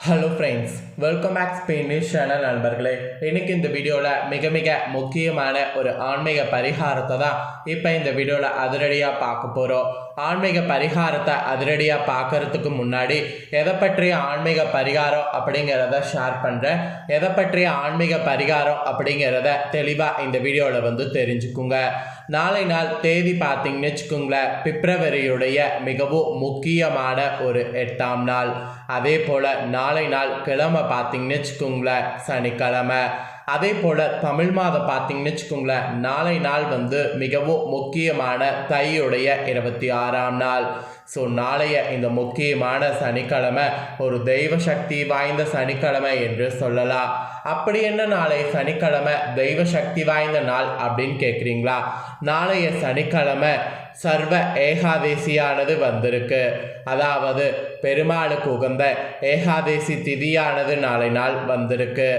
Hello friends welcome back Spanish channel நண்பர்களே. இன்றைக்கி இந்த வீடியோவில் மிக மிக முக்கியமான ஒரு ஆன்மீக பரிகாரத்தை தான் இப்போ இந்த வீடியோவில் அதிரடியாக பார்க்க போகிறோம் ஆன்மீக பரிகாரத்தை அதிரடியாக பார்க்கறதுக்கு முன்னாடி எதை பற்றிய ஆன்மீக பரிகாரம் அப்படிங்கிறத ஷேர் பண்ணுறேன் எதை பற்றிய ஆன்மீக பரிகாரம் அப்படிங்கிறத தெளிவாக இந்த வீடியோவில் வந்து தெரிஞ்சுக்குங்க. நாளை நாள் தேதி பார்த்தீங்கன்னு வச்சுக்கோங்களேன் பிப்ரவரியுடைய மிகவும் முக்கியமான ஒரு எட்டாம் நாள். அதே போல் நாளை நாள் கிழமை பார்த்தீங்கன்னு வச்சுக்கோங்களேன் சனிக்கிழமை. அதே போல் தமிழ் மாதம் பார்த்தீங்கன்னு வச்சுக்கோங்களேன் நாளை நாள் வந்து மிகவும் முக்கியமான தையுடைய இருபத்தி ஆறாம் நாள். ஸோ நாளைய இந்த முக்கியமான சனிக்கிழமை ஒரு தெய்வ சக்தி வாய்ந்த சனிக்கிழமை என்று சொல்லலாம். அப்படி என்ன நாளை சனிக்கிழமை? தெய்வ சக்தி வாய்ந்த நாள் அப்படின்னு கேட்குறீங்களா நாளைய சனிக்கிழமை சர்வ ஏகாதேசியானது வந்திருக்கு. அதாவது பெருமாளுக்கு உகந்த ஏகாதேசி திதியானது நாளை நாள் வந்திருக்கு.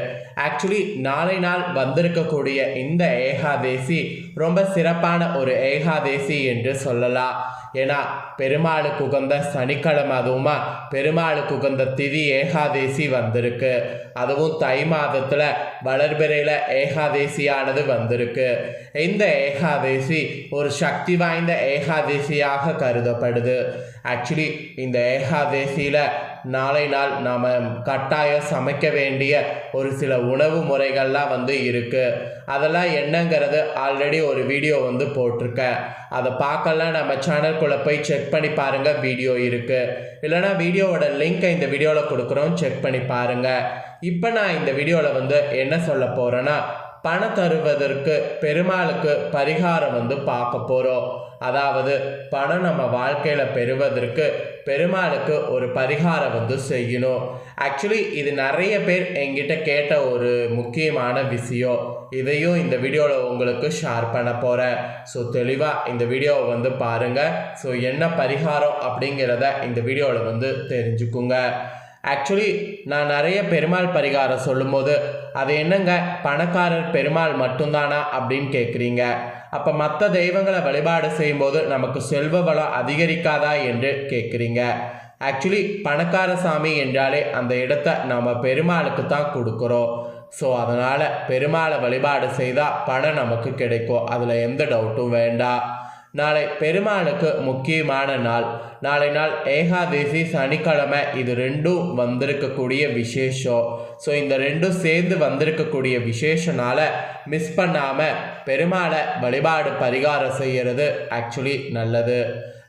ஆக்சுவலி நாளை நாள் வந்திருக்கக்கூடிய இந்த ஏகாதேசி ரொம்ப சிறப்பான ஒரு ஏகாதேசி என்று சொல்லலாம். ஏன்னா பெருமாளுக்கு உகந்த சனிக்கிழமை அதுவுமா பெருமாளுக்கு உகந்த திதி ஏகாதேசி வந்திருக்கு. அதுவும் தை மாதத்தில் வளர்பிறையில் ஏகாதேசியானது வந்திருக்கு. இந்த ஏகாதேசி ஒரு சக்தி வாய்ந்த ஏகாதேசியாக கருதப்படுது. ஆக்சுவலி இந்த ஏகாதேசியில் நாளை நாள் நாம் கட்டாயம் சமைக்க வேண்டிய ஒரு சில உணவு முறைகள்லாம் வந்து இருக்குது அதெல்லாம் என்னங்கிறது ஆல்ரெடி ஒரு வீடியோ வந்து போட்டிருக்கேன். அதை பார்க்கலாம். நம்ம சேனல்குள்ளே போய் செக் பண்ணி பாருங்கள் வீடியோ இருக்குது இல்லைனா வீடியோவோட லிங்க்கை இந்த வீடியோவில் கொடுக்குறோம். செக் பண்ணி பாருங்கள் இப்போ நான் இந்த வீடியோவில் வந்து என்ன சொல்ல போகிறேன்னா பணம் தருவதற்கு பெருமாளுக்கு பரிகாரம் வந்து பார்க்க போகிறோம் அதாவது பணம் நம்ம வாழ்க்கையில் பெறுவதற்கு பெருமாளுக்கு ஒரு பரிகாரம் வந்து செய்யணும். ஆக்சுவலி இது நிறைய பேர் எங்கிட்ட கேட்ட ஒரு முக்கியமான விஷயம். இதையும் இந்த வீடியோவில் உங்களுக்கு ஷேர் பண்ண போகிறேன் ஸோ தெளிவாக இந்த வீடியோவை வந்து பாருங்கள் ஸோ என்ன பரிகாரம் அப்படிங்கிறத இந்த வீடியோவில் வந்து தெரிஞ்சுக்குங்க. ஆக்சுவலி நான் நிறைய பெருமாள் பரிகாரம் சொல்லும்போது அது என்னங்க? பணக்காரர் பெருமாள் மட்டும்தானா? அப்படின்னு கேட்குறீங்க அப்போ மற்ற தெய்வங்களை வழிபாடு செய்யும்போது நமக்கு செல்வ வளம் அதிகரிக்காதா என்று கேட்குறீங்க ஆக்சுவலி பணக்கார சாமி என்றாலே அந்த இடத்த நம்ம பெருமாளுக்கு தான் கொடுக்குறோம். ஸோ அதனால் பெருமாளை வழிபாடு செய்தால் பணம் நமக்கு கிடைக்கும். அதில் எந்த டவுட்டும் வேண்டாம். நாளை பெருமாளுக்கு முக்கியமான நாள். நாளை நாள் ஏகாதேசி சனிக்கிழமை இது ரெண்டும் வந்திருக்கக்கூடிய விசேஷம். ஸோ இந்த ரெண்டும் சேர்ந்து வந்திருக்கக்கூடிய விசேஷனால மிஸ் பண்ணாமல் பெருமாளை வழிபாடு பரிகாரம் செய்கிறது ஆக்சுவலி நல்லது.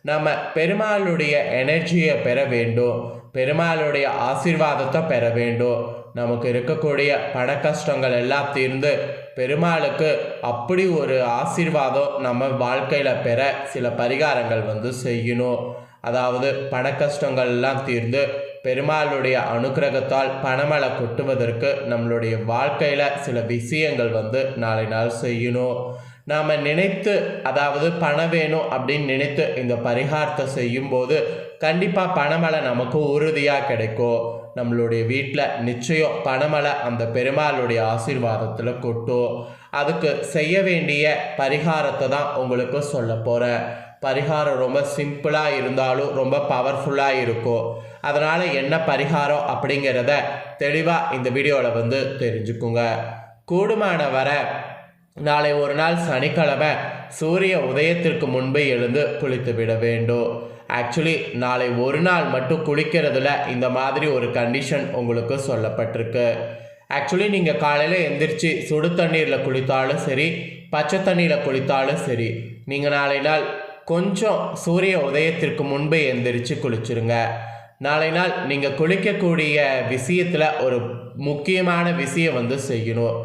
நம்ம பெருமாளுடைய எனர்ஜியை பெற வேண்டும். பெருமாளுடைய ஆசீர்வாதத்தை பெற வேண்டும். நமக்கு இருக்கக்கூடிய பண கஷ்டங்கள் எல்லாம் தீர்ந்து பெருமாளுக்கு அப்படி ஒரு ஆசீர்வாதம் நம்ம வாழ்க்கையில் பெற சில பரிகாரங்கள் வந்து செய்யணும். அதாவது பண கஷ்டங்கள் எல்லாம் தீர்ந்து பெருமாளுடைய அனுக்கிரகத்தால் பணமழை கொட்டுவதற்கு நம்மளுடைய வாழ்க்கையில் சில விஷயங்கள் வந்து நாளை நாள் செய்யணும். நாம் நினைத்து அதாவது பணம் வேணும் அப்படின்னு நினைத்து இந்த பரிகாரத்தை செய்யும்போது கண்டிப்பாக பணமழை நமக்கு உறுதியாக கிடைக்கும் நம்மளுடைய வீட்டில் நிச்சயம் பணமழை அந்த பெருமாளுடைய ஆசீர்வாதத்தில் கொட்டும் அதுக்கு செய்ய வேண்டிய பரிகாரத்தை தான் உங்களுக்கு சொல்ல போகிறேன் பரிகாரம் ரொம்ப சிம்பிளாக இருந்தாலும் ரொம்ப பவர்ஃபுல்லாக இருக்கும் அதனால் என்ன பரிகாரம் அப்படிங்கிறத தெளிவாக இந்த வீடியோவில் வந்து தெரிஞ்சுக்குங்க. கூடுமான வர நாளை ஒரு நாள் சனிக்கிழமை சூரிய உதயத்திற்கு முன்பே எழுந்து குளித்து விட வேண்டும். ஆக்சுவலி நாளை ஒரு நாள் மட்டும் குளிக்கிறதுல இந்த மாதிரி ஒரு கண்டிஷன் உங்களுக்கு சொல்லப்பட்டிருக்கு. ஆக்சுவலி நீங்கள் காலையில் எந்திரிச்சு சுடு தண்ணீரில் குளித்தாலும் சரி பச்சை தண்ணியில் குளித்தாலும் சரி நீங்கள் நாளை நாள் கொஞ்சம் சூரிய உதயத்திற்கு முன்பே எந்திரிச்சு குளிச்சிருங்க. நாளை நாள் நீங்கள் குளிக்கக்கூடிய விஷயத்தில் ஒரு முக்கியமான விஷயம் வந்து செய்யணும்.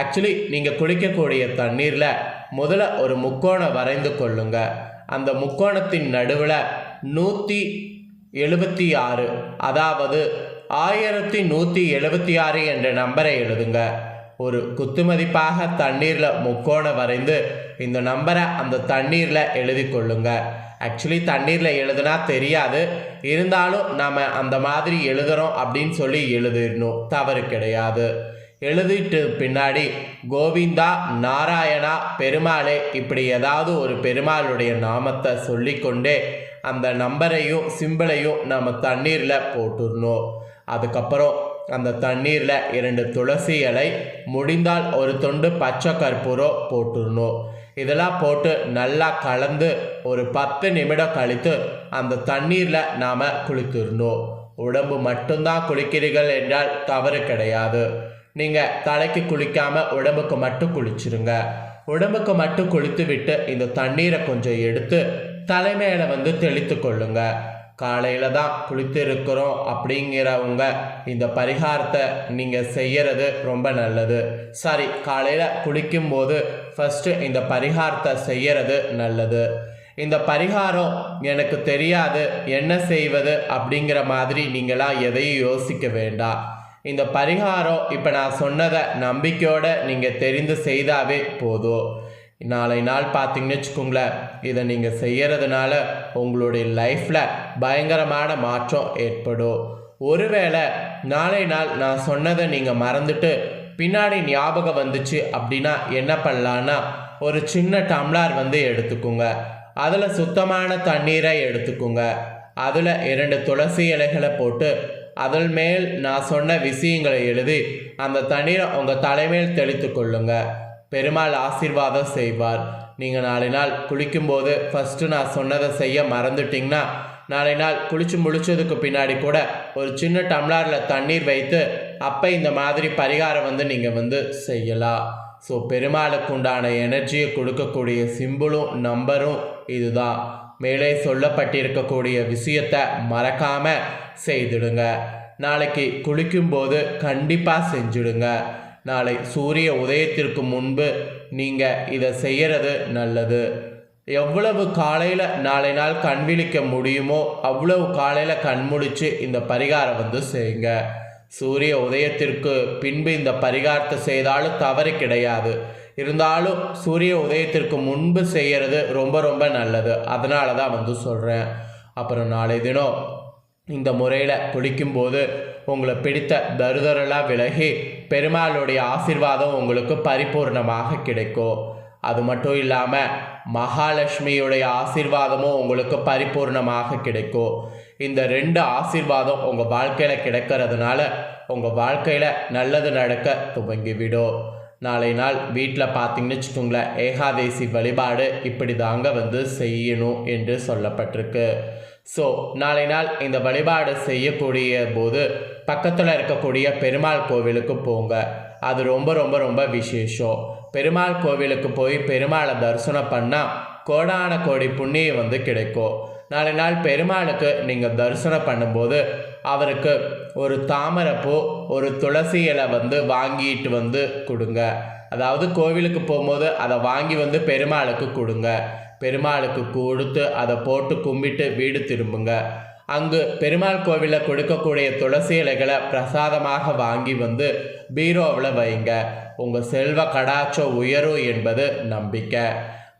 ஆக்சுவலி நீங்கள் குளிக்கக்கூடிய தண்ணீரில் முதல்ல ஒரு முக்கோணம் வரைந்து கொள்ளுங்க. அந்த முக்கோணத்தின் நடுவில் நூற்றி எழுபத்தி ஆறு. அதாவது ஆயிரத்தி நூற்றி எழுபத்தி ஆறு என்ற நம்பரை எழுதுங்க. ஒரு குத்துமதிப்பாக தண்ணீரில் முக்கோணம் வரைந்து இந்த நம்பரை அந்த தண்ணீரில் எழுதி கொள்ளுங்க. ஆக்சுவலி தண்ணீரில் எழுதுனா தெரியாது. இருந்தாலும் நாம் அந்த மாதிரி எழுதுகிறோம் அப்படின்னு சொல்லி எழுதிடணும். தவறு கிடையாது. எழுதிட்டு பின்னாடி கோவிந்தா நாராயணா பெருமாளே இப்படி ஏதாவது ஒரு பெருமாளுடைய நாமத்தை சொல்லிக்கொண்டே அந்த நம்பரையும் சிம்பிளையும் நம்ம தண்ணீரில் போட்டுடணும் அதுக்கப்புறம் அந்த தண்ணீரில் இரண்டு துளசி இலை முடிந்தால் ஒரு தொண்டு பச்சை கற்பூரம் போட்டுடணும் இதெல்லாம் போட்டு நல்லா கலந்து ஒரு பத்து நிமிடம் கழித்து அந்த தண்ணீரில் நாம் குளித்துடணும் உடம்பு மட்டும்தான் குளிக்கிறீர்கள் என்றால் தவறு கிடையாது. நீங்கள் தலைக்கு குளிக்காமல் உடம்புக்கு மட்டும் குளிச்சிருங்க. உடம்புக்கு மட்டும் குளித்து விட்டு இந்த தண்ணீரை கொஞ்சம் எடுத்து தலைமையில வந்து தெளித்து கொள்ளுங்க. காலையில தான் குளித்திருக்கிறோம் அப்படிங்கிறவங்க இந்த பரிகாரத்தை நீங்கள் செய்யறது ரொம்ப நல்லது. சரி காலையில் குளிக்கும்போது ஃபஸ்ட்டு இந்த பரிகாரத்தை செய்யறது நல்லது. இந்த பரிகாரம் எனக்கு தெரியாது என்ன செய்வது அப்படிங்கிற மாதிரி நீங்களாம் எதையும் யோசிக்க வேண்டாம். இந்த பரிகாரம் இப்போ நான் சொன்னதை நம்பிக்கையோட நீங்கள் தெரிந்து செய்தாவே போதும். நாளை நாள் பார்த்தீங்கன்னு வச்சுக்கோங்களேன் இதை நீங்கள் செய்கிறதுனால உங்களுடைய லைஃப்பில் பயங்கரமான மாற்றம் ஏற்படும். ஒருவேளை நாளை நாள் நான் சொன்னதை நீங்கள் மறந்துட்டு பின்னாடி ஞாபகம் வந்துச்சு அப்படின்னா என்ன பண்ணலான்னா ஒரு சின்ன டம்ளார் வந்து எடுத்துக்கோங்க. அதில் சுத்தமான தண்ணீரை எடுத்துக்கோங்க. அதில் இரண்டு துளசி இலைகளை போட்டு அதன் மேல் நான் சொன்ன விஷயங்களை எழுதி அந்த தண்ணீரை உங்கள் தலைமையில் தெளித்து கொள்ளுங்கள் பெருமாள் ஆசீர்வாதம் செய்வார். நீங்கள் நாளை நாள் குளிக்கும்போது ஃபஸ்ட்டு நான் சொன்னதை செய்ய மறந்துட்டிங்கன்னா நாளை நாள் குளிச்சு முடிச்சதுக்கு பின்னாடி கூட ஒரு சின்ன டம்ளாரில் தண்ணீர் வைத்து அப்போ இந்த மாதிரி பரிகாரம் வந்து நீங்கள் வந்து செய்யலாம். ஸோ பெருமாளுக்கு உண்டான எனர்ஜியை கொடுக்கக்கூடிய சிம்பிளும் நம்பரும் இதுதான். மேலே சொல்லப்பட்டிருக்கக்கூடிய விஷயத்தை மறக்காமல் செய்திடுங்க. நாளைக்கு குளிக்கும்போது கண்டிப்பாக செஞ்சுடுங்க. நாளை சூரிய உதயத்திற்கு முன்பு நீங்கள் இதை செய்கிறது நல்லது. எவ்வளவு காலையில் நாளை நாள் கண் விழிக்க முடியுமோ அவ்வளவு காலையில் கண் முழிச்சு இந்த பரிகாரம் வந்து செய்யுங்க. சூரிய உதயத்திற்கு பின்பு இந்த பரிகாரத்தை செய்தாலும் தவறு கிடையாது. இருந்தாலும் சூரிய உதயத்திற்கு முன்பு செய்கிறது ரொம்ப ரொம்ப நல்லது. அதனால தான் வந்து சொல்கிறேன் அப்புறம் நாளை தினம் இந்த முறையில் குளிக்கும்போது உங்களை பிடித்த தருதரெல்லாம் விலகி பெருமாளுடைய ஆசீர்வாதம் உங்களுக்கு பரிபூர்ணமாக கிடைக்கும். அது மட்டும் இல்லாமல் மகாலட்சுமியுடைய ஆசிர்வாதமும் உங்களுக்கு பரிபூர்ணமாக கிடைக்கும். இந்த ரெண்டு ஆசிர்வாதம் உங்கள் வாழ்க்கையில் கிடைக்கிறதுனால உங்கள் வாழ்க்கையில் நல்லது நடக்க துவங்கிவிடும். நாளை நாள் வீட்டில் பார்த்தீங்கன்னு வச்சுக்கோங்களேன் ஏகாதேசி வழிபாடு இப்படி தாங்க வந்து செய்யணும் என்று சொல்லப்பட்டிருக்கு. ஸோ நாளை நாள் இந்த வழிபாடு செய்யக்கூடிய போது பக்கத்தில் இருக்கக்கூடிய பெருமாள் கோவிலுக்கு போங்க. அது ரொம்ப ரொம்ப ரொம்ப விசேஷம். பெருமாள் கோவிலுக்கு போய் பெருமாளை தரிசனம் பண்ணால் கோடான கோடி புண்ணியம் வந்து கிடைக்கும். நாளை நாள் பெருமாளுக்கு நீங்கள் தரிசனம் பண்ணும்போது அவருக்கு ஒரு தாமரைப்பூ ஒரு துளசி இலை வந்து வாங்கிட்டு வந்து கொடுங்க. அதாவது கோவிலுக்கு போகும்போது அதை வாங்கி வந்து பெருமாளுக்கு கொடுங்க. பெருமாளுக்கு கொடுத்து அதை போட்டு கும்பிட்டு வீடு திரும்புங்க. அங்கு பெருமாள் கோவிலில் கொடுக்கக்கூடிய துளசி இலைகளை பிரசாதமாக வாங்கி வந்து பீரோவில் வைங்க. உங்கள் செல்வ கடாச்சோ உயரும் என்பது நம்பிக்கை.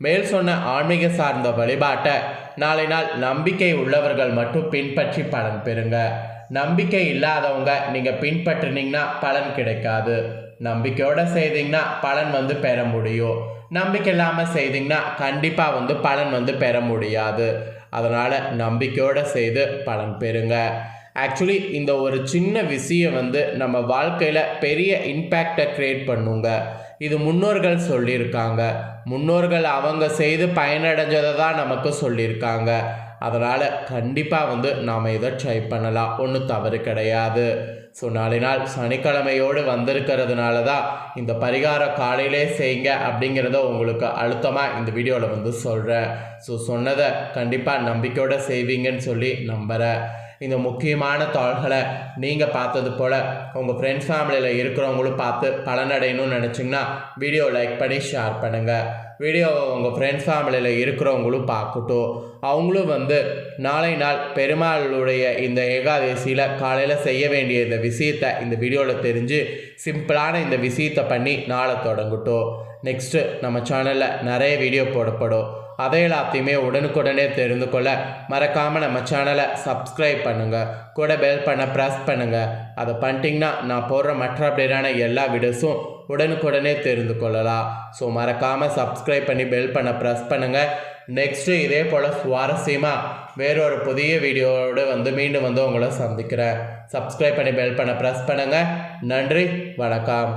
மேல் சொன்ன ஆன்மீக சார்ந்த வழிபாட்டை நாளை நாள் நம்பிக்கை உள்ளவர்கள் மட்டும் பின்பற்றி பலன் பெறுங்க. நம்பிக்கை இல்லாதவங்க நீங்கள் பின்பற்றினீங்கன்னா பலன் கிடைக்காது. நம்பிக்கையோடு செய்தீங்கன்னா பலன் வந்து பெற முடியும். நம்பிக்கை இல்லாமல் செய்தீங்கன்னா கண்டிப்பாக வந்து பலன் வந்து பெற முடியாது. அதனால் நம்பிக்கையோடு செய்து பலன் பெறுங்க. ஆக்சுவலி இந்த ஒரு சின்ன விஷயம் வந்து நம்ம வாழ்க்கையில் பெரிய இம்பேக்டை க்ரியேட் பண்ணுங்க. இது முன்னோர்கள் சொல்லியிருக்காங்க. முன்னோர்கள் அவங்க செய்து பயனடைஞ்சதை தான் நமக்கு சொல்லியிருக்காங்க. அதனால் கண்டிப்பாக வந்து நாம் இதை ட்ரை பண்ணலாம். ஒன்றும் தவறு கிடையாது. ஸோ நாளை நாள் சனிக்கிழமையோடு வந்திருக்கிறதுனால தான் இந்த பரிகாரம் காலையிலே செய்யுங்க அப்படிங்கிறத உங்களுக்கு அழுத்தமாக இந்த வீடியோவில் வந்து சொல்கிறேன் ஸோ சொன்னதை கண்டிப்பாக நம்பிக்கையோடு செய்வீங்கன்னு சொல்லி நம்புகிறேன் இந்த முக்கியமான தாள்களை நீங்கள் பார்த்தது போல் உங்கள் ஃப்ரெண்ட்ஸ் ஃபேமிலியில் இருக்கிறவங்களும் பார்த்து பலனடையணும்னு நினச்சிங்கன்னா வீடியோ லைக் பண்ணி ஷேர் பண்ணுங்கள் வீடியோ உங்கள் ஃப்ரெண்ட்ஸ் ஃபேமிலியில் இருக்கிறவங்களும் பார்க்கட்டும். அவங்களும் வந்து நாளை நாள் பெருமாளுடைய இந்த ஏகாதசியில் காலையில் செய்ய வேண்டிய இந்த விஷயத்தை இந்த வீடியோவில் தெரிஞ்சு சிம்பிளான இந்த விஷயத்தை பண்ணி நாளை தொடங்கட்டும். நெக்ஸ்ட்டு நம்ம சேனலில் நிறைய வீடியோ போடப்படும். அதை எல்லாத்தையுமே உடனுக்குடனே தெரிந்து கொள்ள மறக்காமல் நம்ம சேனலை சப்ஸ்கிரைப் பண்ணுங்கள் கூட பெல் பண்ண ப்ரெஸ் பண்ணுங்கள் அதை பண்ணிட்டீங்கன்னா நான் போடுற மற்ற அப்படியான எல்லா வீடியோஸும் உடனுக்குடனே தெரிந்து கொள்ளலாம். ஸோ மறக்காமல் சப்ஸ்கிரைப் பண்ணி பெல் பண்ண ப்ரெஸ் பண்ணுங்கள் நெக்ஸ்ட்டு இதே போல் சுவாரஸ்யமாக வேறொரு புதிய வீடியோவோடு வந்து மீண்டும் வந்து உங்களை சந்திக்கிறேன். சப்ஸ்கிரைப் பண்ணி பெல் பண்ண ப்ரெஸ் பண்ணுங்கள் நன்றி வணக்கம்.